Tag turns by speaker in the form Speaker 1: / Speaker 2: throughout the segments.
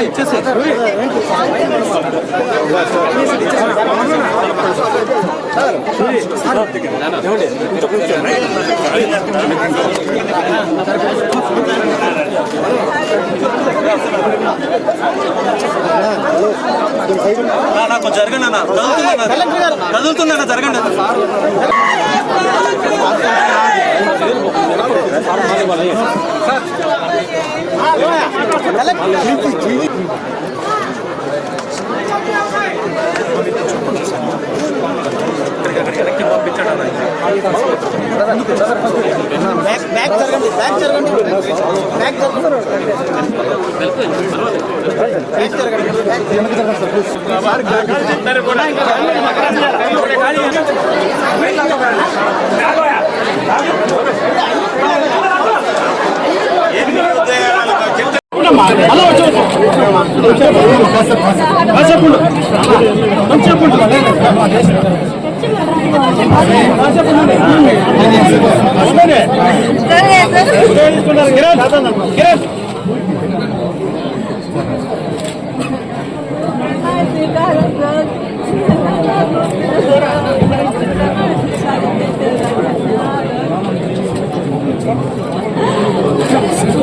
Speaker 1: ఇచ్చేసి నాకు జరగండి అన్న కదులుతుందన్న కదులుతుందన్న జరగండి
Speaker 2: బ్యాక్ జరగండి బ్యాక్ జరగండి బ్యాక్ జరగండి బ్యాక్ జరగండి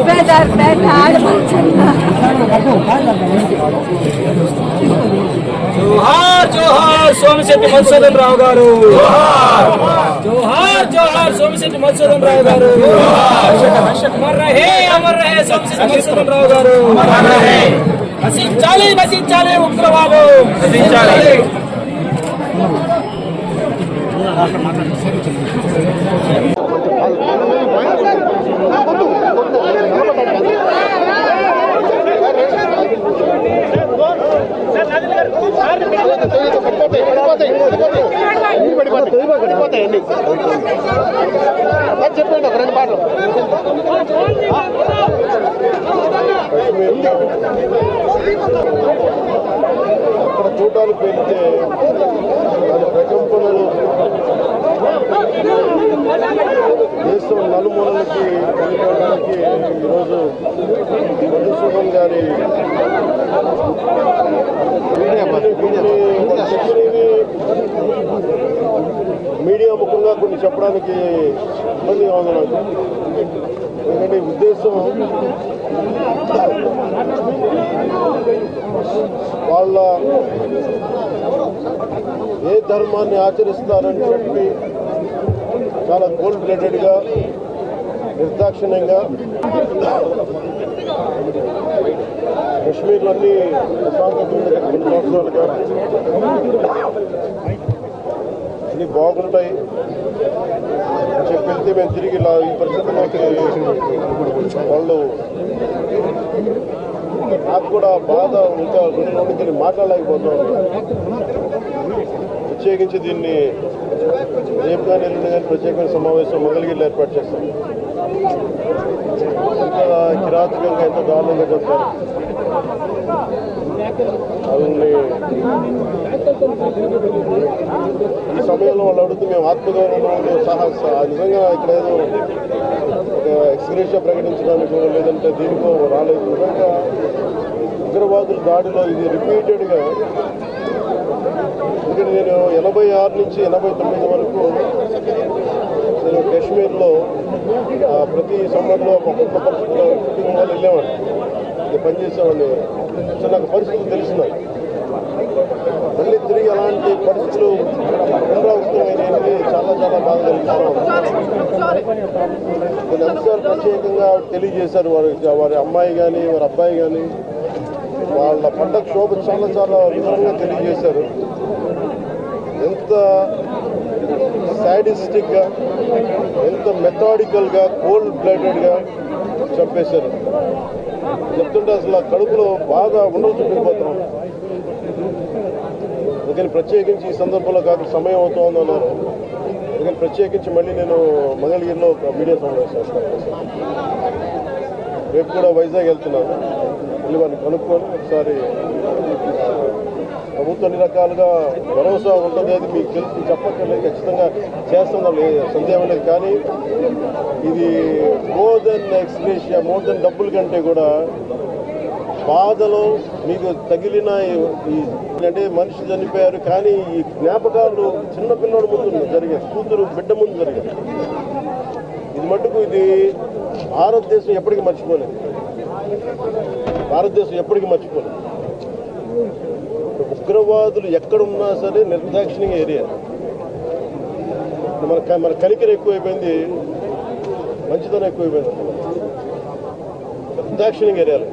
Speaker 3: Better, better, ఆడపడుచున్నా
Speaker 4: జోహార్ జోహార్ సోమశెట్టి మధుసూదన్ రావు గారు జోహార్ జోహార్ సోమశెట్టి మధుసూదన్ రావు గారు అమర్ రహే అమర్ రహే సోమశెట్టి మధుసూదన్ రావు గారు నశించాలి నశించాలి ఉగ్రవాదు నశించాలి
Speaker 2: చెప్పండి ఒక రెండు మాటలు.
Speaker 5: అక్కడ చూడడానికి వెళ్తే దాని ప్రకంపనలు దేశం నలుమూలలకి కనిపించడానికి ఈరోజు మధుసూదన్ గారి శక్తిని మీడియా ముఖంగా కొన్ని చెప్పడానికి ఇబ్బందిగా ఉంది నాకు ఎందుకంటే ఉద్దేశం వాళ్ళ ఏ ధర్మాన్ని ఆచరిస్తారని చెప్పి చాలా కోల్డ్ బ్లడెడ్గా నిర్దాక్షిణ్యంగా కశ్మీర్లన్నీ ప్రశాంతత ఉంది సంవత్సరాలుగా అన్నీ బాగుంటాయి అని చెప్పి మేము తిరిగి ఇలా ఈ పరిస్థితుల్లోకి వాళ్ళు నాకు కూడా బాధ ఇంకా గుండెలో నుంచి మాట్లాడలేకపోతున్నాను ప్రత్యేకించి దీన్ని రేపు కానీ ఎల్లుండి కానీ ప్రత్యేకమైన సమావేశం మంగళగిరిలో ఏర్పాటు చేస్తాం. కిరాతకంగా ఎంత దారుణంగా చెప్తారు వాళ్ళని ఈ సమయంలో వాళ్ళు అడుగుతూ మేము ఆత్మగౌరవంలో సహా నిజంగా ఇక్కడ ఏదో ఒక ఎక్స్గ్రేషన్ ప్రకటించడానికి లేదంటే దీనికో రాలేదు. నిజంగా ఉగ్రవాదుల దాడిలో ఇది రిపీటెడ్గా ఎందుకంటే నేను ఎనభై ఆరు నుంచి ఎనభై తొమ్మిది వరకు నేను కాశ్మీర్లో ఆ, ప్రతి సమ్మర్లో ఒక్కొక్క పరిస్థితిలో కుటుంబం వాళ్ళు వెళ్ళేవాడిని ఇది పనిచేసేవాడిని సో నాకు పరిస్థితులు తెలిసినాయి. మళ్ళీ తిరిగి అలాంటి పరిస్థితులు పునరావృతమైనవి చాలా చాలా బాధ కలిగింది కొన్ని అంశాలు ప్రత్యేకంగా తెలియజేశారు వారి వారి అమ్మాయి కానీ వారి అబ్బాయి కానీ వాళ్ళ పండగ శోభ చాలా చాలా వివరంగా తెలియజేశారు. ఎంత సైడిస్టిక్గా ఎంత మెథాడికల్గా కోల్డ్ బ్లడెడ్గా చంపేశారు. చెప్తుంటే అసలు ఆ కడుపులో బాగా ఉండలు చుట్టుకుపోతున్నాం అందుకని ప్రత్యేకించి ఈ సందర్భంలో కాదు సమయం అవుతోంది అన్నారు అందుకని ప్రత్యేకించి మళ్ళీ నేను మంగళగిరిలో ఒక మీడియా సమావేశం చేస్తాను. రేపు కూడా వైజాగ్ వెళ్తున్నాను. మళ్ళీ వారిని కనుక్కొని ఒకసారి ప్రభుత్వం అన్ని రకాలుగా భరోసా ఉంటుంది అది మీకు తెలిసి చెప్పక్కర్లేదు. ఖచ్చితంగా చేస్తుందా లేదు సందేహం లేదు. కానీ ఇది more than ex gratia more than డబ్బుల కంటే కూడా బాధలో మీకు తగిలిన అంటే మనిషి చనిపోయారు. కానీ ఈ జ్ఞాపకాలు చిన్నపిల్లడి ముందు జరిగాయి. కూతురు బిడ్డ ముందు జరిగాయి. ఇది మటుకు ఇది భారతదేశం ఎప్పటికీ మర్చిపోలేదు. భారతదేశం ఎప్పటికీ మర్చిపోలేదు. ఉగ్రవాదులు ఎక్కడున్నా సరే నిర్దాక్షిణ్యంగా ఏరియా. మన మన కనికర ఎక్కువైపోయింది మంచితనం ఎక్కువైపోయింది. నిర్దాక్షిణ్యంగా ఏరియాలు.